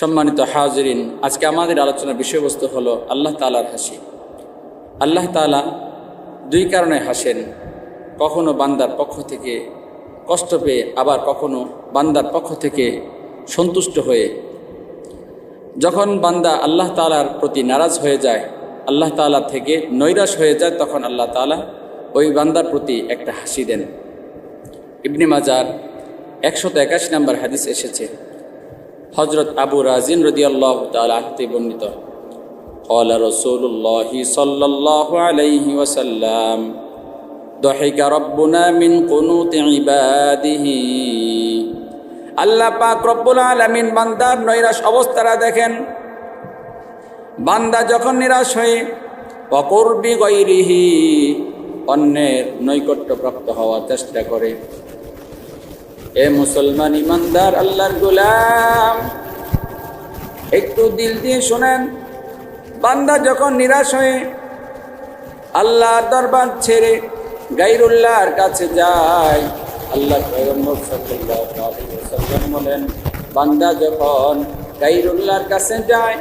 সম্মানিত হাজরিন, আজকে আমাদের আলোচনার বিষয়বস্তু হলো আল্লাহ তালার হাসি। আল্লাহ তালা দুই কারণে হাসেন, কখনো বান্দার পক্ষ থেকে কষ্ট পেয়ে, আবার কখনো বান্দার পক্ষ থেকে সন্তুষ্ট হয়ে। যখন বান্দা আল্লাহ তালার প্রতি নারাজ হয়ে যায়, আল্লাহ তালা থেকে নৈরাশ হয়ে যায়, তখন আল্লাহ তালা ওই বান্দার প্রতি একটা হাসি দেন। ইবনে মাজার একশত একাশি নম্বর হাদিস এসেছে। হজরত আবু রাজিন রদি আল্লাহ তালাহতে বর্ণিত قال رسول الله صلى الله عليه وسلم ضحك ربنا من قنوط عباده আল্লাহ পাক রব্বুল আলামিন বান্দার নৈরাশ অবস্থাটা দেখেন বান্দা যখন নিরাশ হয়ে অকর্বি গৈরিহি অন্যের নৈকট্যপ্রাপ্ত হওয়ার চেষ্টা করে এ মুসলমান ইমানদার, আল্লাহর গোলাম। একটু দিল দিয়ে শোনেন, বান্দা যখন নিরাশ হয়ে আল্লাহর দরবার ছেড়ে গাইরুল্লাহর কাছে যায় আল্লাহ বলেন, বান্দা যখন গাইরুল্লাহর কাছে যায়,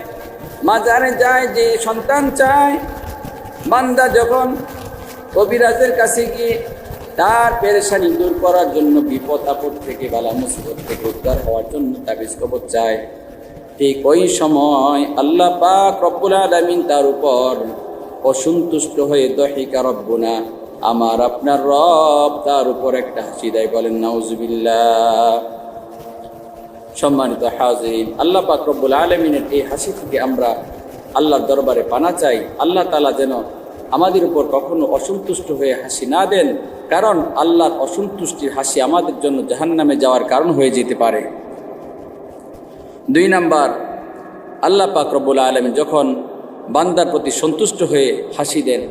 মাজারে যায়, যে সন্তান চায়, বান্দা যখন কবিরাজের কাছে গিয়ে তার পেরেশানি দূর করার জন্য বিপদ, আপদ থেকে, বালা, মুসিবত থেকে উদ্ধার হওয়ার জন্য তাবিজ কবর চায়। ঠিক ওই সময় আল্লাহ পাক রব্বুল আলামিন তার উপর অসন্তুষ্ট হয়ে দহিকা রব্বুনা, আমার আপনার রব তার উপর একটা হাসি দেয়, বলেন, নাউজুবিল্লাহ। সম্মানিত হাজির আল্লাহ পাক রব্বুল আলমিনের এই হাসি থেকে আমরা আল্লাহর দরবারে পানা চাই। আল্লাহ তালা যেন আমাদের উপর কখনো অসন্তুষ্ট হয়ে হাসি না দেন কারণ আল্লাহর অসন্তুষ্টির হাসি আমাদের জন্য জাহান্নামে যাওয়ার কারণ হয়ে যেতে পারে দুই নাম্বার আল্লাহ পাক রব্বুল আলমী যখন বান্দার প্রতি সন্তুষ্ট হয়ে হাসি দেন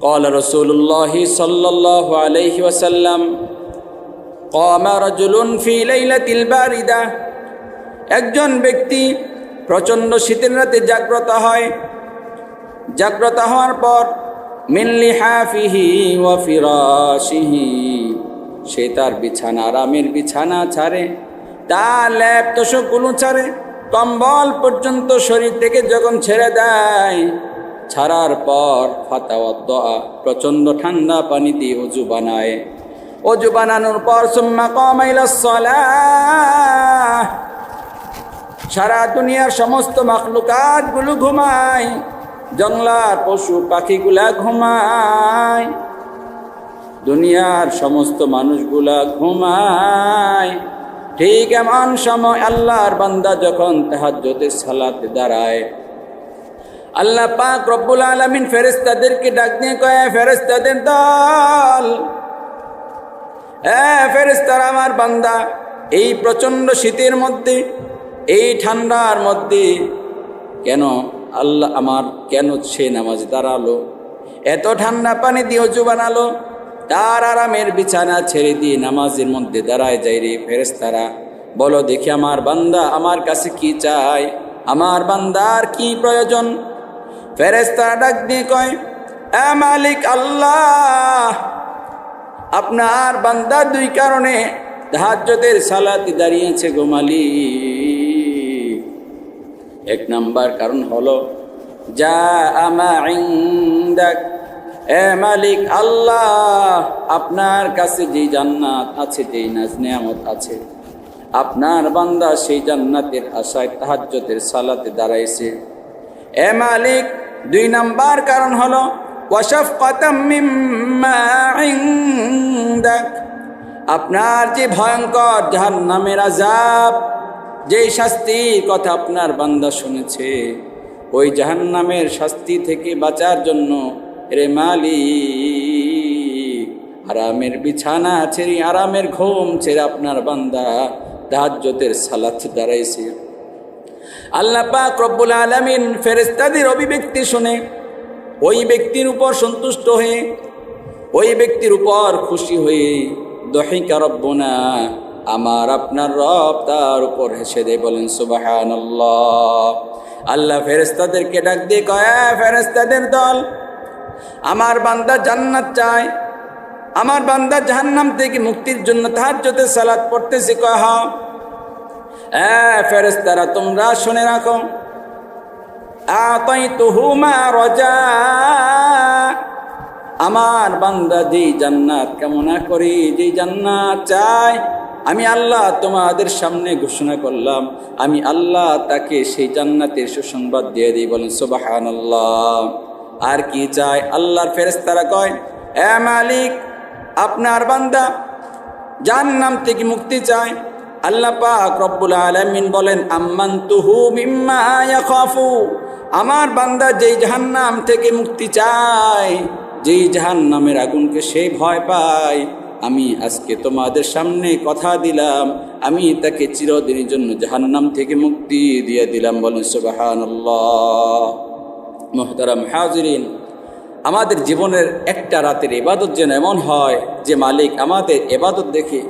قال رسول الله صلى الله عليه وسلم قام رجل في ليلة الباردة একজন ব্যক্তি প্রচণ্ড শীতের রাতে জাগ্রত হয় জাগ্রত হওয়ার পর মিনলি হাফিহি ওয়া ফিরাশিহি। সে তার বিছানা আরামের বিছানা ছাড়ে। তার ল্যাপ তোষকগুলো ছাড়ে। কম্বল পর্যন্ত শরীর থেকে যখন ছেড়ে দেয়, ছাড়ার পর ফাতাওয়া প্রচণ্ড ঠান্ডা পানি দিয়ে অজু বানায়। অজু বানানোর পর সুম্মা কমাইল সারা দুনিয়ার সমস্ত মাখলুকাতগুলো ঘুমায়। জংলার পশু পাখিগুলা ঘুমায়। দুনিয়ার সমস্ত মানুষগুলা ঘুমায়। ঠিক এমন সময় আল্লাহর বান্দা যখন তাহাজ্জুদের সালাতে দাঁড়ায়, আল্লাহ পাক রব্বুল আলামিন ফেরেশতাদেরকে ডাক দিয়ে কয় ফেরেশতাদের দল! হ্যাঁ ফেরেশতারা আমার বান্দা, এই প্রচণ্ড শীতের মধ্যে, এই ঠান্ডার মধ্যে কেন আল্লাহ আমার কেন সে নামাজ দাঁড়াল? এত ঠান্ডা পানি দিয়ে অজু বানালো। তার আরামের বিছানা ছেড়ে দিয়ে নামাজের মধ্যে দাঁড়ায় যাই রে ফেরেস্তারা বলো, দেখি আমার বান্দা আমার কাছে কি চায়? আমার বান্দার কি প্রয়োজন? ফেরেস্তারা ডাক দিয়ে কয় মালিক আল্লাহ, আপনার বান্দা দুই কারণে ধার্যদের সালাতি দাঁড়িয়েছে গোমালি এক নাম্বার কারণ হলো যা এ মালিক আল্লাহ, আপনার কাছে যে জান্নাত আছে যেই নাজ আছে, আপনার বান্দা সেই জান্নাতের আশায় তাহাজ্যতের সালাতে দাঁড়াইছে। এ মালিক, দুই নাম্বার কারণ হলো আপনার যে ভয়ঙ্কর জাহান নামের আজাব যেই শাস্তির কথা আপনার বান্দা শুনেছে, ওই জাহান নামের শাস্তি থেকে বাঁচার জন্য রে মালি আরামের বিছানা ছেড়ে আরামের ঘুম ছেড়ে আপনার বান্দা দাহাজ্যতের সালাত দাঁড়াইছে। আল্লাহ পাক রব্বুল আলমিন ফেরেস্তাদের অভিব্যক্তি শুনে ওই ব্যক্তির উপর সন্তুষ্ট হয়ে, ওই ব্যক্তির উপর খুশি হয়ে, দহিকা রব্বনা আমার আপনার রব তার উপর হেসে দেয়, বলেন সুবাহান আল্লাহ ফেরেস্তাদেরকে ডাক দিয়ে কয় ফেরেস্তাদের দল, আমার বান্দা জান্নাত চায়, আমার বান্দা জাহান্নাম থেকে মুক্তির জন্য তাহার যতে সালাদ পড়তেছে, কয় ফেরেস্তারা তোমরা শুনে রাখো আতাইতুহুমা রাজা, আমার বান্দা যেই জান্নাত কামনা করি, যেই জান্নাত চাই আমি আল্লাহ তোমাদের সামনে ঘোষণা করলাম। আমি আল্লাহ তাকে সেই জান্নাতের সুসংবাদ দিয়ে দিই, বলেন সুবাহান আর কি চায়? আল্লাহর ফেরেস্তারা কয়, এ মালিক, আপনার বান্দা যার নাম থেকে মুক্তি চায়। আল্লাহ পাক রব্বুল আলামিন বলেন আম্মান তুহু মিম্মা ইয়াখাফু। আমার বান্দা যেই জাহান্নাম থেকে মুক্তি চায়, যেই জাহান্নামের আগুনকে সেই ভয় পায়। আমি আজকে তোমাদের সামনে কথা দিলাম। আমি তাকে চিরদিনের জন্য জাহান্নাম থেকে মুক্তি দিয়ে দিলাম। বলেন, সুবহানাল্লাহ। মোহতারাম হাজরিন, আমাদের জীবনের একটা রাতের এবাদত যেন এমন হয় যে মালিক আমাদের এবাদত দেখে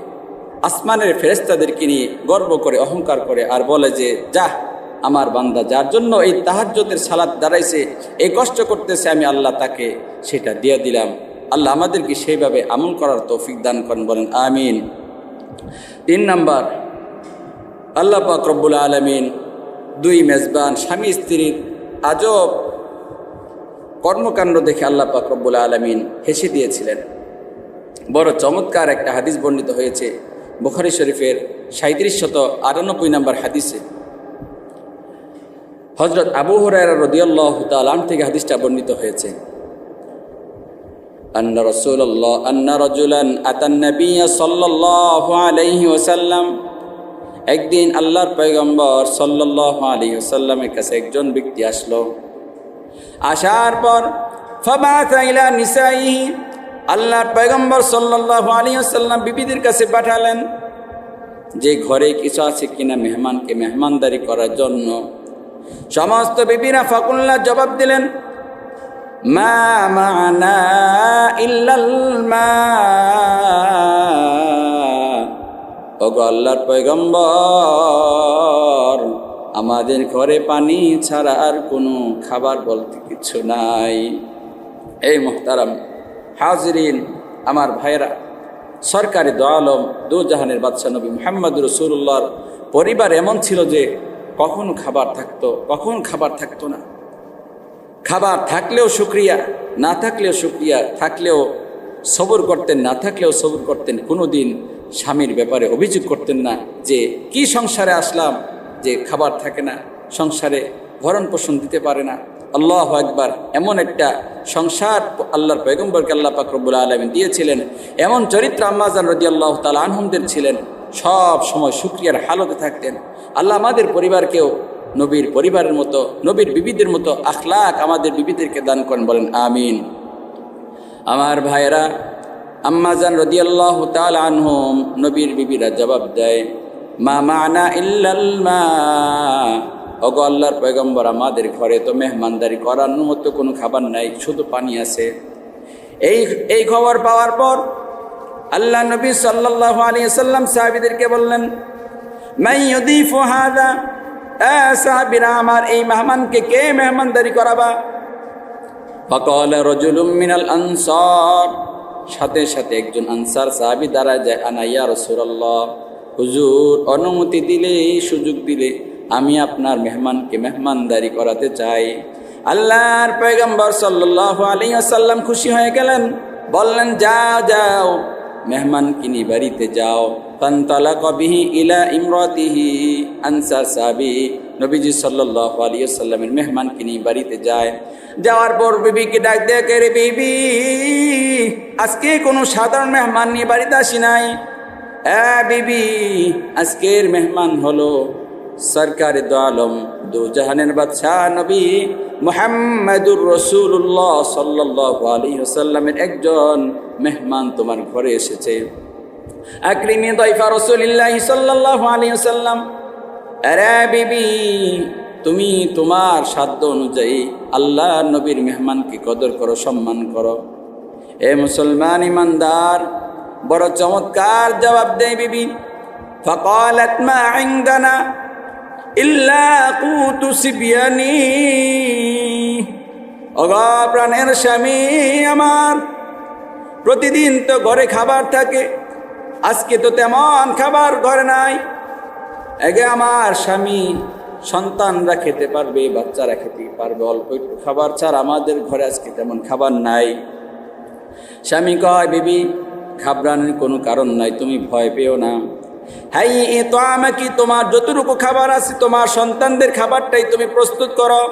আসমানের ফেরেস্তাদেরকে নিয়ে গর্ব করে, অহংকার করে আর বলে যে যা আমার বান্দা, যার জন্য এই তাহাজ্যতের সালাদ দাঁড়াইছে, এই কষ্ট করতেছে, আমি আল্লাহ তাকে সেটা দিয়ে দিলাম। আল্লাহ আমাদেরকে সেইভাবে আমল করার তৌফিক দান করেন, বলেন, আমিন। তিন নাম্বার, আল্লাহ পাক আলমিন দুই মেজবান স্বামী স্ত্রীর আজব কর্মকাণ্ড দেখে আল্লাহ পাক আলমিন হেসে দিয়েছিলেন। বড় চমৎকার একটা হাদিস বর্ণিত হয়েছে বুখারি শরীফের সাঁত্রিশ শত আটানব্বই নম্বর হাদিসে। হজরত আবু হরাইরা রদিয়াল্লাহ তালাম থেকে হাদিসটা বর্ণিত হয়েছে। أن رسول الله أن رجلا أتى النبي صلى الله عليه وسلم একদিন আল্লাহর পয়গম্বর সাল্লাল্লাহু আলাইহি ওয়াসাল্লামের কাছে একজন ব্যক্তি আসলো আসার পর ফাবাথা ইলা নিসাইহি আল্লাহর পয়গম্বর সাল্লাল্লাহু আলাইহি ওয়াসাল্লাম বিবিদের কাছে পাঠালেন যে ঘরে কিছু আছে কিনা মেহমানকে মেহমানদারি করার জন্য সমস্ত বিবিরা ফাকুল্লাহ জবাব দিলেন আল্লাহর পয়গম্বর, আমাদের ঘরে পানি ছাড়া আর কোনো খাবার বলতে কিছু নাই। এই মোহতারাম, হাজরিন, আমার ভাইরা সরকারি দোয়ালম দু জাহানের বাদশাহ নবী মোহাম্মদ রসুল্লাহর পরিবার এমন ছিল যে কখন খাবার থাকতো, কখন খাবার থাকতো না। খাবার থাকলেও শুক্রিয়া, না থাকলেও শুক্রিয়া, থাকলেও সবর করতেন, না থাকলেও সবর করতেন কোনো দিন স্বামীর ব্যাপারে অভিযোগ করতেন না যে কি সংসারে আসলাম, যে খাবার থাকে না, সংসারে ভরণ পোষণ দিতে পারে না। আল্লাহ একবার এমন একটা সংসার আল্লাহর পেগম্বরকে আল্লাহ পাকরবুল আলমিন দিয়েছিলেন। এমন চরিত্র আম্মাজান রদি আল্লাহ তাল আনহমদের ছিলেন। সব সময় শুক্রিয়ার হালতে থাকতেন। আল্লাহ আমাদের পরিবারকেও নবীর পরিবারের মতো, নবীর বিবিদের মতো আখলাক আমাদের বিবিদেরকে দান করেন, বলেন, আমিন। আমার ভাইয়েরা আম্মাজান রদিয়াল্লাহ তাল আনহুম, নবীর বিবিরা জবাব দেয়, মা মানা ইল্লাল মা। অগো আল্লাহর পয়গম্বর, আমাদের ঘরে তো মেহমানদারি করার মতো কোনো খাবার নাই, শুধু পানি আছে। এই এই খবর পাওয়ার পর আল্লাহ নবী সাল্লাহ আলী সাল্লাম সাহাবিদেরকে বললেন মাই ইউদিফু সাহাবিরা, আমার এই মেহমানকে কে মেহমানদারি করাবা? ফকল রজুলুম মিনাল আনসার। সাথে সাথে একজন আনসার সাহাবি দাঁড়ায় যায় আনাইয়া রসুল্লাহ হুজুর, অনুমতি দিলে, সুযোগ দিলে আমি আপনার মেহমানকে মেহমানদারি করাতে চাই। আল্লাহর পয়গম্বর সাল্লাহ আলী আসাল্লাম খুশি হয়ে গেলেন, বললেন, যাও যাও মেহমান কিনি বাড়িতে যাও। ফান্তালা কবিহি ইলা ইমরাতিহি আনসার সাহাবি নবীজি সাল্লাহ আলী সাল্লামের মেহমান কিনি বাড়িতে যায়। যাওয়ার পর বিবিকে ডাক কে রে বিবি? আজকে কোনো সাধারণ মেহমান নিয়ে বাড়িতে আসি নাই? এ বিবি, আজকের মেহমান হলো সরকারে দো আলম, দু জাহানের বাদশাহ নবী মোহাম্মদুর রসুল্লাহ সাল্লাহ আলী সাল্লামের একজন মেহমান তোমার ঘরে এসেছে। আকরিমি দইফা রসুলিল্লাহ সাল্লাহ আলী সাল্লাম আরে বিবি তুমি তোমার সাধ্য অনুযায়ী আল্লাহ নবীর মেহমানকে কদর করো সম্মান করো এ মুসলমান ইমানদার বড় চমৎকার জবাব দেয় বিবি فقالت ما عندنا إلا قوت سبياني অগা প্রাণের স্বামী আমার প্রতিদিন তো ঘরে খাবার থাকে আজকে তো তেমন খাবার ঘরে নাই। আগে আমার স্বামী সন্তানরা খেতে পারবে, বাচ্চারা খেতে পারবে, অল্প একটু খাবার ছাড়া আমাদের ঘরে আজকে তেমন খাবার নাই। স্বামী কয়, বিবি, ঘাবড়ানোর কোনো কারণ নাই, তুমি ভয় পেও না। হাই, এ তো আমাকে তোমার যতটুকু খাবার আছে, তোমার সন্তানদের খাবারটাই তুমি প্রস্তুত করো।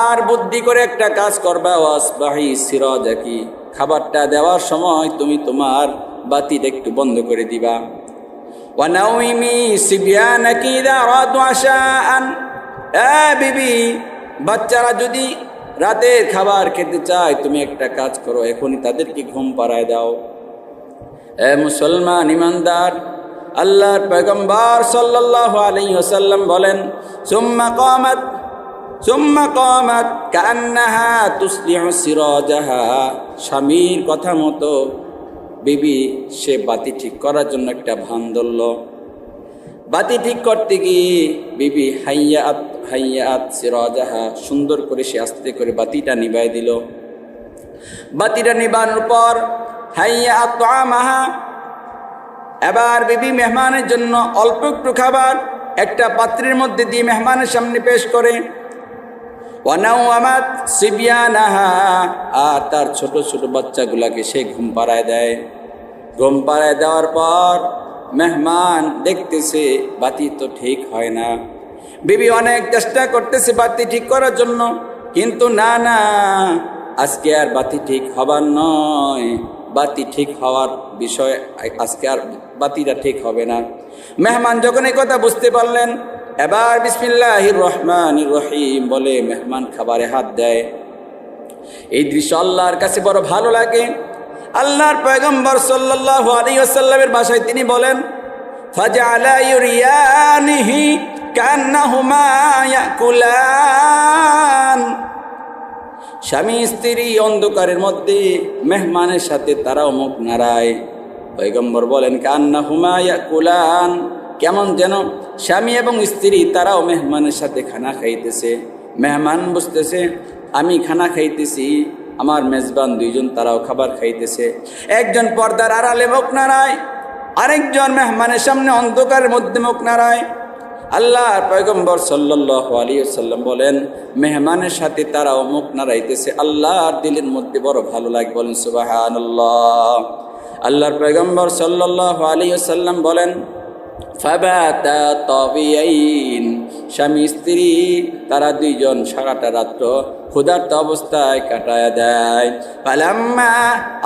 আর বুদ্ধি করে একটা কাজ করবা, ওয়াসবাহি সিরাজাকি। খাবারটা দেওয়ার সময় তুমি তোমার বাতিটা একটু বন্ধ করে দিবা। বিবি, বাচ্চারা যদি রাতের খাবার খেতে চায়, তুমি একটা কাজ করো, এখনই তাদেরকে ঘুম পাড়ায় দাও। এ মুসলমান ইমানদার, আল্লাহর পয়গম্বর সাল্লাল্লাহু আলাইহি ওয়াসাল্লাম বলেন, সুম্মা কামাত স্বামীর কথা মতো বিবি, সে বাতি ঠিক করার জন্য একটা ভান ধরল। বাতি ঠিক করতে গিয়ে বিবি হাইয়াত হাইয়াত সিরাজাহা সুন্দর করে সে আস্তে করে বাতিটা নিবাই দিল। বাতিটা নিবানোর পর হাইয়াত আমাহা এবার বিবি মেহমানের জন্য অল্প একটু খাবার, একটা পাত্রের মধ্যে দিয়ে মেহমানের সামনে পেশ করে আমাত সিবিয়ানাহা। আর তার ছোট ছোট বাচ্চাগুলাকে সে ঘুম পাড়ায় দেয়। ঘুম পাড়ায় দেওয়ার পর মেহমান দেখতেছে, বাতি তো ঠিক হয় না। বিবি অনেক চেষ্টা করতেছে বাতি ঠিক করার জন্য, কিন্তু না না, আজকে আর বাতি ঠিক হবার নয়। বাতি ঠিক হওয়ার বিষয়, আজকে আর বাতিটা ঠিক হবে না। মেহমান যখন এই কথা বুঝতে পারলেন এবার বিসমিল্লাহির রহমান রহিম বলে মেহমান খাবারে হাত দেয়। এই দৃশ্য আল্লাহর কাছে বড় ভালো লাগে। আল্লাহর পয়গম্বর সাল্লাল্লাহু আলাইহি ওয়াসাল্লামের ভাষায় তিনি বলেন স্বামী, স্ত্রী অন্ধকারের মধ্যে মেহমানের সাথে তারাও মুখ নাড়ায়। পয়গম্বর বলেন কান্না হুমায়া কুলান কেমন যেন স্বামী এবং স্ত্রী তারাও মেহমানের সাথে খানা খাইতেছে। মেহমান বুঝতেছে আমি খানা খাইতেছি, আমার মেজবান দুইজন তারাও খাবার খাইতেছে। একজন পর্দার আড়ালে মুখ নাড়ায়, আরেকজন মেহমানের সামনে অন্ধকারের মধ্যে মুখ নাড়ায়। আল্লাহ পয়গম্বর সাল্লাল্লাহু আলাইহি সাল্লাম বলেন, মেহমানের সাথে তারাও মুখ নাড়াইতেছে, আল্লাহর দিলের মধ্যে বড় ভালো লাগে। বলেন, সুবহানাল্লাহ। আল্লাহর পয়গম্বর সাল্লাল্লাহু আলাইহি সাল্লাম বলেন তাবিয়াইন স্বামী, স্ত্রী, তারা দুইজন সারাটা রাত্র ক্ষুধার্ত অবস্থায় কাটায় দেয়। ফালাম্মা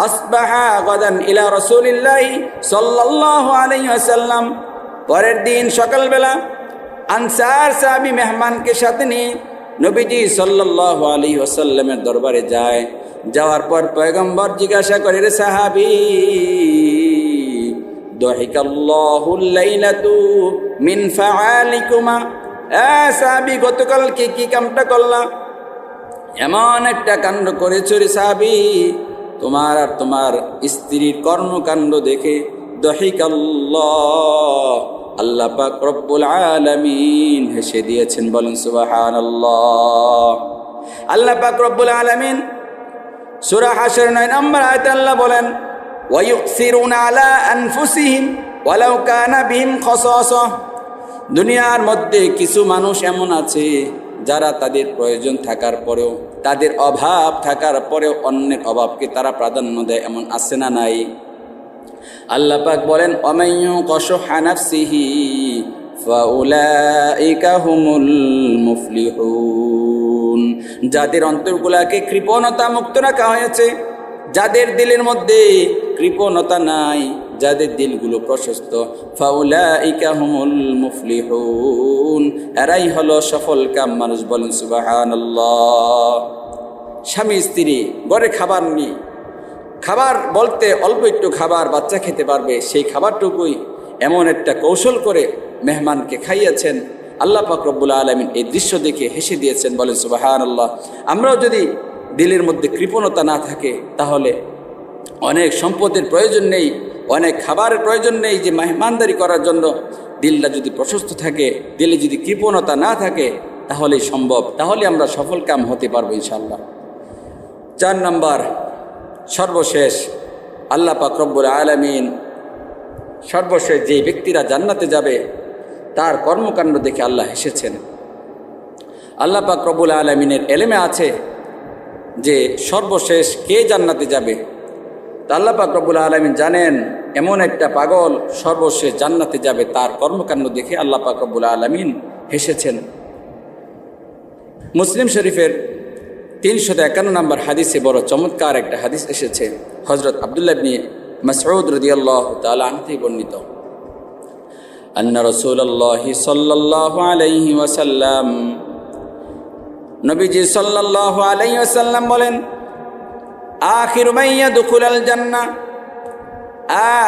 আসবাহা গদান ইলা রাসূলিল্লাহি সাল্লাল্লাহু আলাইহি ওয়াসাল্লাম। পরের দিন সকালবেলা আনসার সাহাবি মেহমানকে সাথে নিয়ে নবীজি সাল্লাল্লাহু আলাইহি ওয়াসাল্লামের দরবারে যায়। যাওয়ার পর পয়গম্বর জিজ্ঞাসা করে, রে সাহাবি দহিকাল্লাহু লাইলাতু মিন ফাআলিকুমা। এ সাহাবি গতকাল কি কি কামটা করলাম এমন একটা কাণ্ড করেছ রে সাহাবি, তোমার আর তোমার স্ত্রীর কর্মকাণ্ড দেখে দহিকাল্লাহ, আল্লাহ পাক রব্বুল আলামিন হেসে দিয়েছেন, বলেন সুবহানাল্লাহ। আল্লাহ পাক রব্বুল আলামিন সূরা হাশর 9 নম্বর আয়াতে আল্লাহ বলেন আলা ওয়ালাউ কানা দুনিয়ার মধ্যে কিছু মানুষ এমন আছে যারা তাদের প্রয়োজন থাকার পরেও, তাদের অভাব থাকার পরেও অন্যের অভাবকে তারা প্রাধান্য দেয়, এমন আছে না নাই? আল্লাহ পাক বলেন অমাইয়ু কশহা নাফসিহি ফাউলাইকা হুমুল মুফলিহুন। যাদের অন্তরগুলাকে কৃপণতা মুক্ত রাখা হয়েছে, যাদের দিলের মধ্যে কৃপণতা নাই, যাদের দিলগুলো প্রশস্ত। এরাই হলো সফল কাম মানুষ বলেন, সুবহানাল্লাহ। স্বামী, স্ত্রী, ঘরে খাবার নেই। খাবার বলতে অল্প একটু খাবার বাচ্চা খেতে পারবে, সেই খাবারটুকুই এমন একটা কৌশল করে মেহমানকে খাইয়েছেন। আল্লাহ পাকরবুল্লা আলমিন এই দৃশ্য দেখে হেসে দিয়েছেন, বলেন সুবাহান আল্লাহ আমরাও যদি দিলের মধ্যে কৃপণতা না থাকে, তাহলে অনেক সম্পদের প্রয়োজন নেই, অনেক খাবারের প্রয়োজন নেই যে মেহমানদারি করার জন্য। দিলটা যদি প্রশস্ত থাকে, দিলে যদি কৃপণতা না থাকে, তাহলেই সম্ভব। তাহলে আমরা সফল কাম হতে পারব ইনশাল্লাহ চার নাম্বার, সর্বশেষ, আল্লাহ পাক রব্বুল আলমিন সর্বশেষ যে ব্যক্তিরা জান্নাতে যাবে, তার কর্মকাণ্ড দেখে আল্লাহ হেসেছেন আল্লাহ পাক রবুল আলমিনের এলেমে আছে যে সর্বশেষ কে জান্নাতে যাবে? তা আল্লাহ রবুল আলমিন জানেন, এমন একটা পাগল সর্বশেষ জান্নাতে যাবে, তার কর্মকাণ্ড দেখে আল্লাহ পাক রবুল আলমিন হেসেছেন। মুসলিম শরীফের তিনশত একান্ন নম্বর হাদিসে বড় চমৎকার একটা হাদিস এসেছে হজরত আবদুল্লাহ ইবনে মাসউদ রাদিয়াল্লাহু তাআলা আনহু থেকে বর্ণিত। আন্না রাসূলুল্লাহ সাল্লাল্লাহু আলাইহি ওয়াসাল্লাম, নবীজি সাল্লাল্লাহু আলাইহি ওয়াসাল্লাম বলেন আখিরু মাইয়া দুখুলাল জান্নাহ।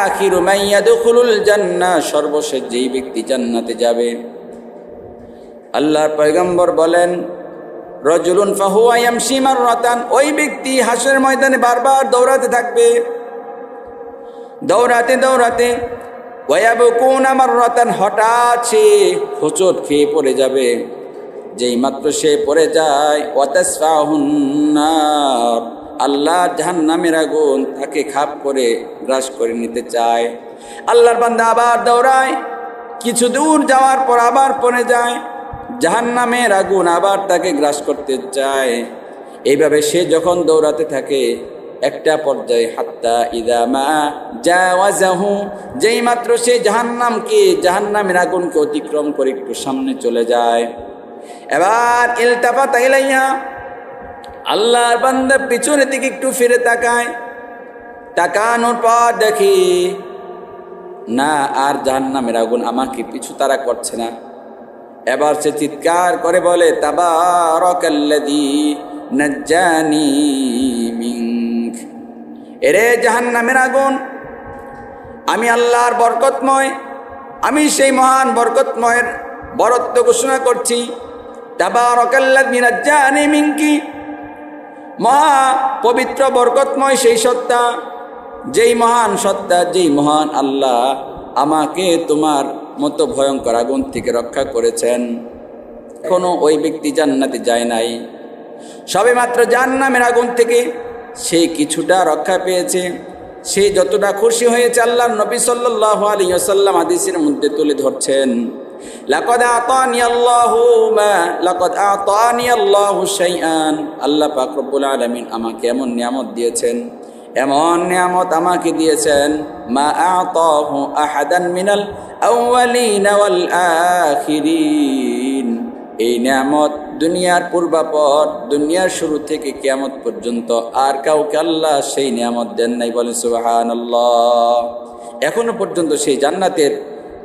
আখিরু মাইয়া দুখুলুল জান্নাহ। সর্বশেষ যেই ব্যক্তি জান্নাতে যাবে, আল্লাহর পয়গম্বর বলেন, রজুলুন ফাহুয়া ইয়ামশি মাররাতান। ওই ব্যক্তি হাসরের ময়দানে বারবার দৌড়াতে থাকবে। দৌড়াতে দৌড়াতে ওয়াবকুন আমার রতান হঠাৎ সে হোঁচট খেয়ে পড়ে যাবে। যেই মাত্র সে পড়ে যায় ওয়াতাসফাহুন্নার আল্লাহ জাহান্নামের আগুন তাকে খাপ করে গ্রাস করে নিতে চায়। আল্লাহর বান্দা আবার দৌড়ায়, কিছু দূর যাওয়ার পর আবার পড়ে যায়, জাহান্নামের আগুন আবার তাকে গ্রাস করতে চায়। এইভাবে সে যখন দৌড়াতে থাকে, একটা পর্যায়ে হাত্তা ইদামা জাওয়াজাহু, যেই মাত্র সে জাহান্নামকে, জাহান্নামের আগুনকে অতিক্রম করে একটু সামনে চলে যায়। এবার ইলতাফা তাইলাইয়া আল্লাহর বান্দা পিছনের দিকে একটু ফিরে তাকায়। তাকানোর পর দেখি, না, আর জাহান্নামের আগুন আমাকে পিছু তারা করছে না। এবার সে চিৎকার করে বলে, তাবারকাল্লাযী নাজ্জানি মিনক। এরে আগুন, আমি আল্লাহর বরকতময়, আমি সেই মহান বরকতময়ের বরত্ব ঘোষণা করছি। তাবা তাবারকাল্লাযী নাজ্জানি মিনকি মহা পবিত্র বরকতময় সেই সত্তা, যেই মহান সত্তা, যেই মহান আল্লাহ আমাকে তোমার মতো ভয়ঙ্কর আগুন থেকে রক্ষা করেছেন। এখনও ওই ব্যক্তি জান্নাতে যায় নাই। সবে মাত্র জান্নামের আগুন থেকে সে কিছুটা রক্ষা পেয়েছে। সে যতটা খুশি হয়েছে আল্লাহ নবী সাল্লাহ আলী আসাল্লাম আদিসের মধ্যে তুলে ধরছেন। লাকদ আতানি আল্লাহু মা, লাকদ আতানি আল্লাহু শাইআন। আল্লাহ পাক রব্বুল আলামিন আমাকে এমন নিয়ামত দিয়েছেন, এমন নিয়ামত আমাকে দিয়েছেন, মা আতাহু আহাদান মিনাল আউয়ালিন ওয়াল আখিরিন। এই নিয়ামত দুনিয়ার পূর্বাপর, দুনিয়ার শুরু থেকে কিয়ামত পর্যন্ত আর কাউকে আল্লাহ সেই নিয়ামত দেন নাই বলে সুবহানাল্লাহ। এখনও পর্যন্ত সেই জান্নাতের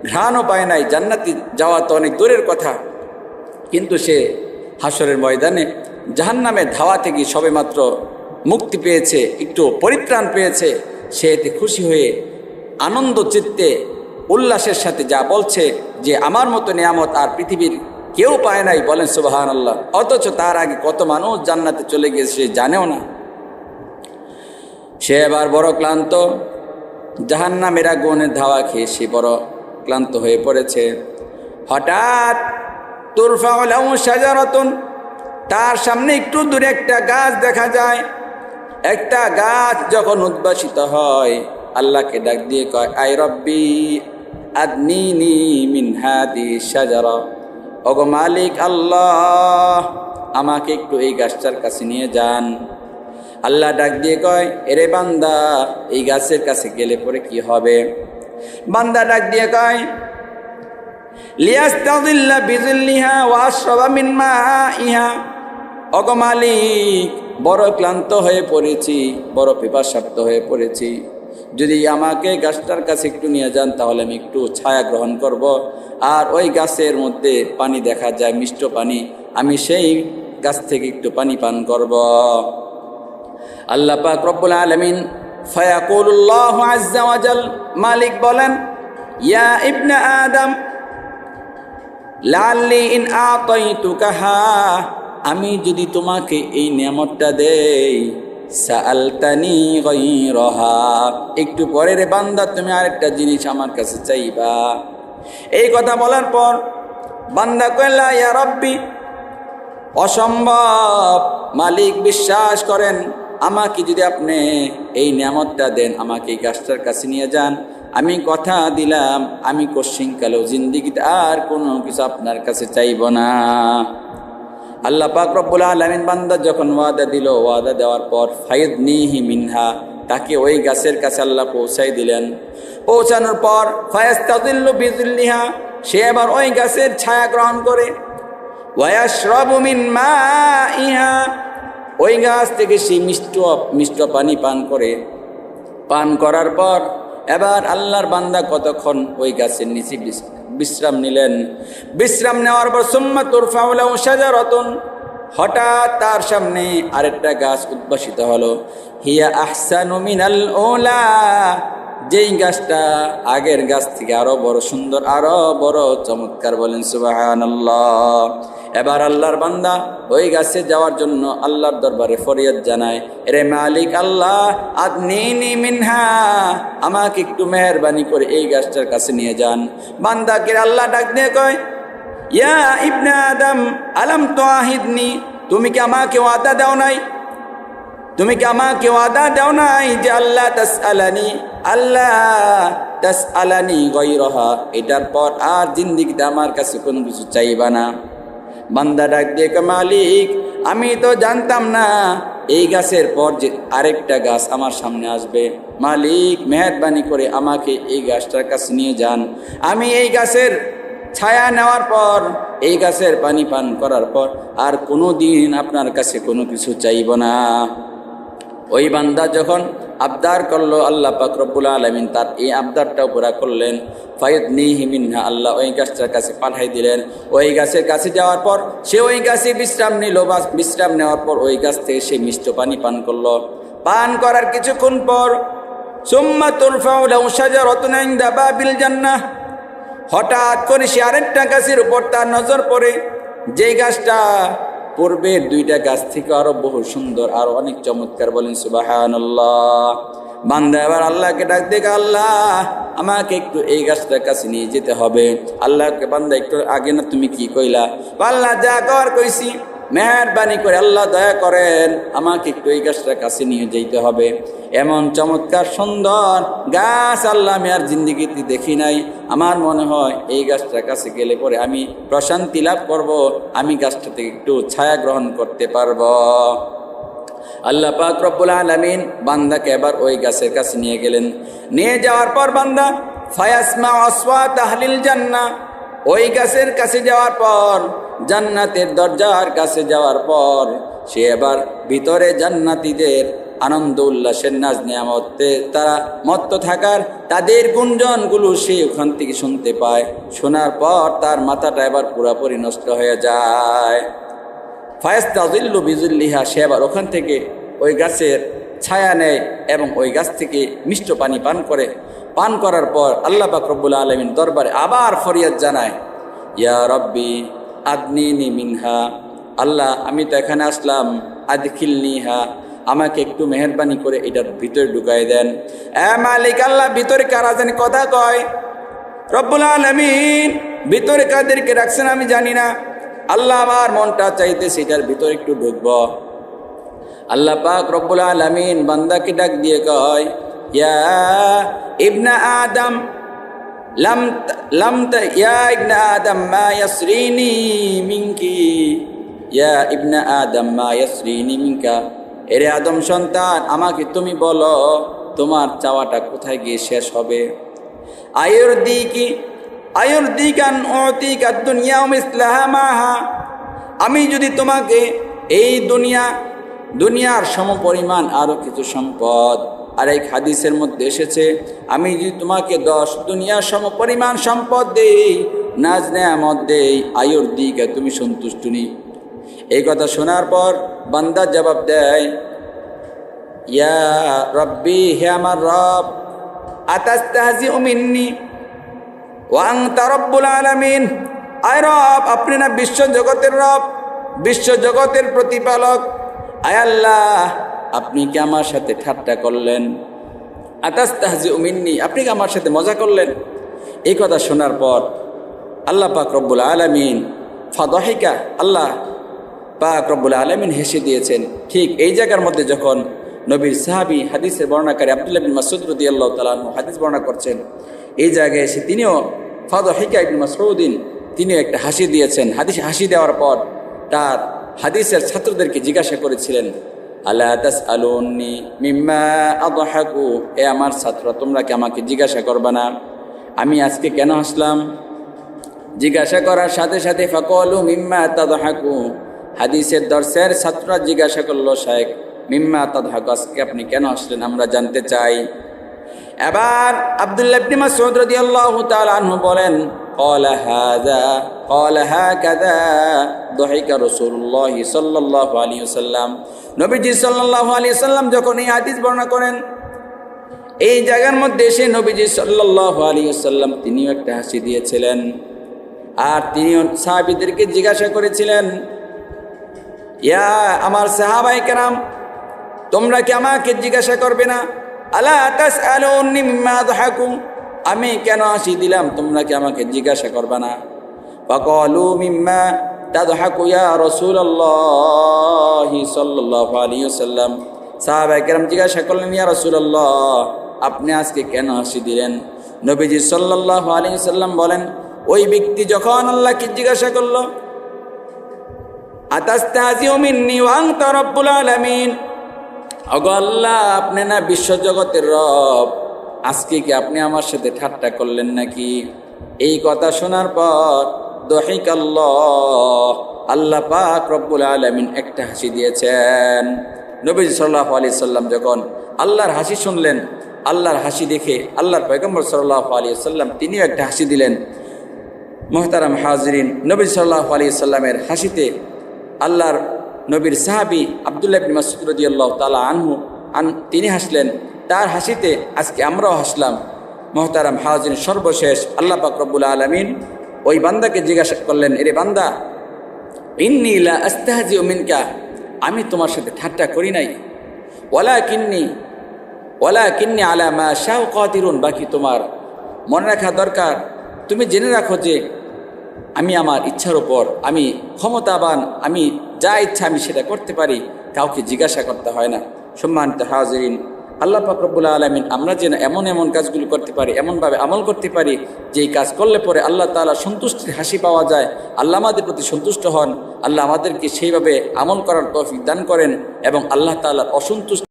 ঘ্রাণও পায় নাই, জান্নাতি যাওয়া তো অনেক দূরের কথা। কিন্তু সে হাসরের ময়দানে জাহান্নামের ধাওয়া থেকে সবেমাত্র মুক্তি পেয়েছে, একটু পরিত্রাণ পেয়েছে। সে এতে খুশি হয়ে আনন্দ, চিত্তে, উল্লাসের সাথে যা বলছে যে, আমার মতো নিয়ামত আর পৃথিবীর কেউ পায় নাই, বলেন সুবাহান আল্লাহ অথচ তার আগে কত মানুষ জান্নাতে চলে গিয়েছে সে জানেও না। সে এবার বড় ক্লান্ত, জাহান্নামের আগুনের ধাওয়া খেয়ে সে বড় ক্লান্ত হয়ে পড়েছে। হঠাৎ তোরফা তুরফাউলাউ সাজারতন। তার সামনে একটু দূরে একটা গাছ দেখা যায়। একটা গাছ যখন উদ্ভাসিত হয়, আল্লাহকে ডাক দিয়ে কয় আই রব্বি, আদনিনি মিন হাদি সাজারা ওগো মালিক আল্লাহ, আমাকে একটু এই গাছটার কাছে নিয়ে যান। আল্লাহ ডাক দিয়ে কয়, এরে বান্দা, এই গাছের কাছে গেলে পরে কি হবে? বান্দা ডাক দিয়ে কয়, লিয়াস্তাযিল্লা বিযিল্লিহা ওয়া আশরাবা মিন মাইহা। ওগো মালিক, বড় ক্লান্ত হয়ে পড়েছি, বড় পিপাসাপ্ত হয়ে পড়েছি। যদি আমাকে গাছটার কাছে একটু নিয়ে যান, তাহলে আমি একটু ছায়া গ্রহণ করব। আর ওই গাছের মধ্যে পানি দেখা যায়, মিষ্ট পানি। আমি সেই গাছ থেকে একটু পানি পান করব। আল্লাহ পাক রব্বুল আলামিন ফায়াকুলুল্লাহ আজ্জা ওয়াজাল। মালিক বলেন, ইয়া ইবনে আদম লাল্লি ইন আতাইতুকা হা, আমি যদি তোমাকে এই নিয়ামতটা দেই সালতানি গায়রাহা। একটু পরে রে বান্দা, তুমি আরেকটা জিনিস আমার কাছে চাইবা। এই কথা বলার পর বান্দা কইলা, ইয়া রব্বি, অসম্ভব। মালিক বিশ্বাস করেন আমাকে যদি আপনি এই নিয়ামতটা দেন, আমাকে এই গাছটার কাছে নিয়ে যান। আমি কথা দিলাম, আমি কশিংকালেও জিন্দিগিতে আর কোনো কিছু আপনার কাছে চাইব না। আল্লাহ পাক রব্বুল আলমিন বান্দা যখন ওয়াদা দিল, ওয়াদা দেওয়ার পর, ফাইদ নিহি মিনহা, তাকে ওই গাছের কাছে আল্লাহ পৌঁছাই দিলেন। পৌঁছানোর পর ফায়াস্তাদিল্লু সে এবার ওই গাছের ছায়া গ্রহণ করে। ওয়াশরাবু মিন মাইহা ওই গাছ থেকে সে মিষ্ট মিষ্ট পানি পান করে। পান করার পর এবার আল্লাহর বান্দা কতক্ষণ ওই গাছের নিচে বিশ্রাম নিলেন। বিশ্রাম নেওয়ার পর সুম্মা তুরফাউলা সাজারতন হঠাৎ তার সামনে আরেকটা গাছ উদ্ভাসিত হলো। হিয়া আহসানু ওলা যেই গাছটা আগের গাছ থেকে আরও বড় সুন্দর, আরও বড় চমৎকার বলেন সুবাহান এবার আল্লাহর বান্দা ওই গাছে যাওয়ার জন্য আল্লাহর দরবারে ফরিয়াদ জানায় রে মালিক আল্লাহ, আদনিনি মিনহা, আমাকে একটু মেহরবানি করে এই গাছটার কাছে নিয়ে যান। বান্দাকে আল্লাহ ডাক দিয়ে কয়, ইয়া ইবনে আদম, আলম তো আহিদনি তুমি কি আমাকে ওয়াদা দাও নাই? তুমি কি আমাকে ওয়াদা দাও নাই যে আল্লাহ তাস আলানি আল্লাহ তাস আলানি গৈরহা এটার পর আর জিন্দিগিতে আমার কাছে কোনো কিছু চাইবা না? বান্দা ডাক দিয়ে মালিক, আমি তো জানতাম না। এই গাছের পর যে আরেকটা গাছ আমার সামনে আসবে। মালিক, মেহরবানি করে আমাকে এই গাছটার কাছে নিয়ে যান। আমি এই গাছের ছায়া নেওয়ার পর, এই গাছের পানি পান করার পর আর কোনো দিন আপনার কাছে কোনো কিছু চাইব না। ওই বান্দা যখন আবদার করল আল্লাহ পাক রব্বুল আলমিন, তার এই আবদারটাও পুরা করলেন। ফায়দ নিহি মিনহা, আল্লাহ ওই গাছটার কাছে পাঠাই দিলেন। ওই গাছের কাছে যাওয়ার পর সে ওই গাছে বিশ্রাম নিল। বা বিশ্রাম নেওয়ার পর ওই গাছ থেকে সে মিষ্ট পানি পান করল। পান করার কিছুক্ষণ পর, সুম্মা তুরফাউ লাউ শাজারাতুন ইনদা বাবিল জান্নাহ। হঠাৎ করে সে আরেকটা গাছের উপর তার নজর পড়ে। যেই গাছটা পূর্বের দুইটা গাছ থেকে আরও বহু সুন্দর, আরও অনেক চমৎকার বলেন সুবাহান বান্দা, এবার আল্লাহকে ডাক দেখ আল্লাহ, আমাকে একটু এই গাছটার কাছে নিয়ে যেতে হবে। আল্লাহকে, বান্দা, একটু আগে না তুমি কি কইলা? আল্লাহ, যা কর কইছি। মেহরবানি করে আল্লাহ দয়া করেন, আমাকে একটু এই গাছটার কাছে নিয়ে যেতে হবে। এমন চমৎকার, সুন্দর গাছ আল্লাহ আমি আর জিন্দিগিতে দেখি নাই। আমার মনে হয় এই গাছটার কাছে গেলে পরে আমি প্রশান্তি লাভ করব, আমি গাছটা থেকে একটু ছায়া গ্রহণ করতে পারব। আল্লাহ পাক রব্বুল আলামিন বান্দাকে এবার ওই গাছের কাছে নিয়ে গেলেন। নিয়ে যাওয়ার পর বান্দা, ফায়াসমা আসওয়া তাহলিল জান্নাহ, ওই গাছের কাছে যাওয়ার পর জান্নাতের দরজার কাছে যাওয়ার পর সে এবার ভিতরে জান্নাতীদের আনন্দ, উল্লাসের নাজ নিয়ামতে তারা মত্ত থাকার তাদের গুঞ্জনগুলো সে ওখান থেকে শুনতে পায়। শোনার পর তার মাথাটা এবার পুরাপুরি নষ্ট হয়ে যায়। ফায়াস্তাজিল্লু বিজুল্লিহা সে আবার ওখান থেকে ওই গাছের ছায়া নেয় এবং ওই গাছ থেকে মিষ্ট পানি পান করে। পান করার পর আল্লাহ পাক রব্বুল আলমিন দরবারে আবার ফরিয়াদ জানায়, ইয়া রব্বি আদনিনি মিনহা। আল্লাহ, আমি তো এখানে আসলাম, আদখিলনিহা। আমাকে একটু মেহরবানি করে এটার ভিতরে ঢুকাই দেন। এ মালিক আল্লাহ, ভিতরে কারা জানি কথা কয়? রব্বুল আলমিন, ভিতরে কাদেরকে রাখছেন আমি জানি না। আল্লাহ আমার মনটা চাইতে সেটার ভিতরে একটু ঢুকব। আল্লাহ পাক রব্বুল আলমিন বান্দাকে ডাক দিয়ে কয়, ইয়া ইবনা আদম ইয়া ইয়া এরে আদম সন্তান, আমাকে তুমি বলো, তোমার চাওয়াটা কোথায় গিয়ে শেষ হবে? আয়ুর দিকি আয়ুর মাহা। আমি যদি তোমাকে এই দুনিয়া, দুনিয়ার সমপরিমাণ আরও কিছু সম্পদ আর এই হাদিসের মধ্যে এসেছে, আমি যদি তোমাকে দশ দুনিয়ার সমপরিমাণ সম্পদ দেই, নাজ নেয়ামত দেই, আয়ুর দিকে তুমি সন্তুষ্ট নি এই কথা শোনার পর বান্দা জবাব দেয়, ইয়া রব্বি, হে আমার রব আতাস্তাহাজি মিন্নি ওয়াং তারব্বুল আলামিন। আয় রব, আপনি না বিশ্ব জগতের রব, বিশ্ব জগতের প্রতিপালক। আয় আল্লাহ আপনি কি আমার সাথে ঠাট্টা করলেন? আতাস তাহজি উমিন্নি আপনি কি আমার সাথে মজা করলেন? এই কথা শোনার পর আল্লাহ পাক রব্বুল আলমিন ফাদহিকা, আল্লাহ পাক রব্বুল আলমিন হেসে দিয়েছেন। ঠিক এই জায়গার মধ্যে যখন নবীর সাহাবি হাদিসের বর্ণাকারী আবদুল্লাহ বিন মাসুদ রদি আল্লাহ তালাহ হাদিস বর্ণনা করছেন, এই জায়গায় এসে তিনিও ফাদ হিকা ইবিন মাসরুদ্দিন তিনিও একটা হাসি দিয়েছেন। হাদিস হাসি দেওয়ার পর তার হাদিসের ছাত্রদেরকে জিজ্ঞাসা করেছিলেন মিম্মা এ আমার ছাত্র তোমরা কি আমাকে জিজ্ঞাসা করবা না? আমি আজকে কেন আসলাম? জিজ্ঞাসা করার সাথে সাথে ফাকলু মিম্মা তাদহাকু। হাদিসের দর্শের ছাত্ররা জিজ্ঞাসা করল শেখ মিম্মা তাদহাকু, আজকে আপনি কেন আসলেন? আমরা জানতে চাই। এবার আব্দুল্লাহ ইবনে মাসউদ রাদিয়াল্লাহু তাআলা আনহু বলেন قال هذا قال هكذا ضحك رسول الله صلى الله عليه وسلم নবীজি সাল্লাল্লাহু আলাইহি সাল্লাম যখন এই হাদিস বর্ণনা করেন এই জায়গার মধ্যে এসে নবীজি সাল্লাল্লাহু আলাইহি ওয়াসাল্লাম তিনিও একটা হাসি দিয়েছিলেন আর তিনিও সাহাবীদেরকে জিজ্ঞাসা করেছিলেন ইয়া আমার সাহাবাই কেরাম তোমরা কি আমাকে জিজ্ঞাসা করবে না আমি কেন হাসি দিলাম? তোমরা কি আমাকে জিজ্ঞাসা করবে না? ইয়া জিজ্ঞাসা করলেন, ইয়া আপনি আজকে কেন হাসি দিলেন? নবীজি সাল্লাল্লাহু আলাইহি সাল্লাম বলেন, ওই ব্যক্তি যখন আল্লাহকে জিজ্ঞাসা করল, আতাস্তাজিউ ওগো আল্লাহ, আপনি না বিশ্বজগতের রব। আজকে কি আপনি আমার সাথে ঠাট্টা করলেন নাকি? এই কথা শোনার পর দহিক আল্লাহ পাক রব্বুল আলামিন একটা হাসি দিয়েছেন। নবী সাল্লাল্লাহু আলাইহি সাল্লাম যখন আল্লাহর হাসি শুনলেন, আল্লাহর হাসি দেখে আল্লাহর পয়গম্বর সাল্লাল্লাহু আলাইহি সাল্লাম তিনিও একটা হাসি দিলেন। মোহতারাম হাজরিন নবী সাল্লাহ আলী সাল্লামের হাসিতে আল্লাহর নবীর সাহাবি আবদুল্লাহ বিন মাসুদ রদি আল্লাহ তালা আনহু আন, তিনি হাসলেন, তার হাসিতে আজকে আমরাও হাসলাম। মোহতারাম হাজরিন সর্বশেষ আল্লাহ পাক রব্বুল আলমিন ওই বান্দাকে জিজ্ঞাসা করলেন, এরে বান্দা, ইন্নি লা আস্তাহাজি মিনকা, আমি তোমার সাথে ঠাট্টা করি নাই। ওলা কিন্নি ওলা কিন্নি আলা মা শাহ কাতিরুন, বাকি তোমার মনে রাখা দরকার। তুমি জেনে রাখো যে আমি আমার ইচ্ছার উপর, আমি ক্ষমতাবান, আমি যা ইচ্ছা আমি সেটা করতে পারি, কাউকে জিজ্ঞাসা করতে হয় না। সম্মানিত হাজরিন, আল্লাহ ফাকরবুল্লা আলমিন, আমরা যেন এমন এমন কাজগুলো করতে পারি, এমনভাবে আমল করতে পারি, যেই কাজ করলে পরে আল্লাহ তালা সন্তুষ্টির হাসি পাওয়া যায়, আল্লাহ আমাদের প্রতি সন্তুষ্ট হন, আল্লাহ আমাদেরকে সেইভাবে আমল করার তৌফিক দান করেন এবং আল্লাহ তালার অসন্তুষ্ট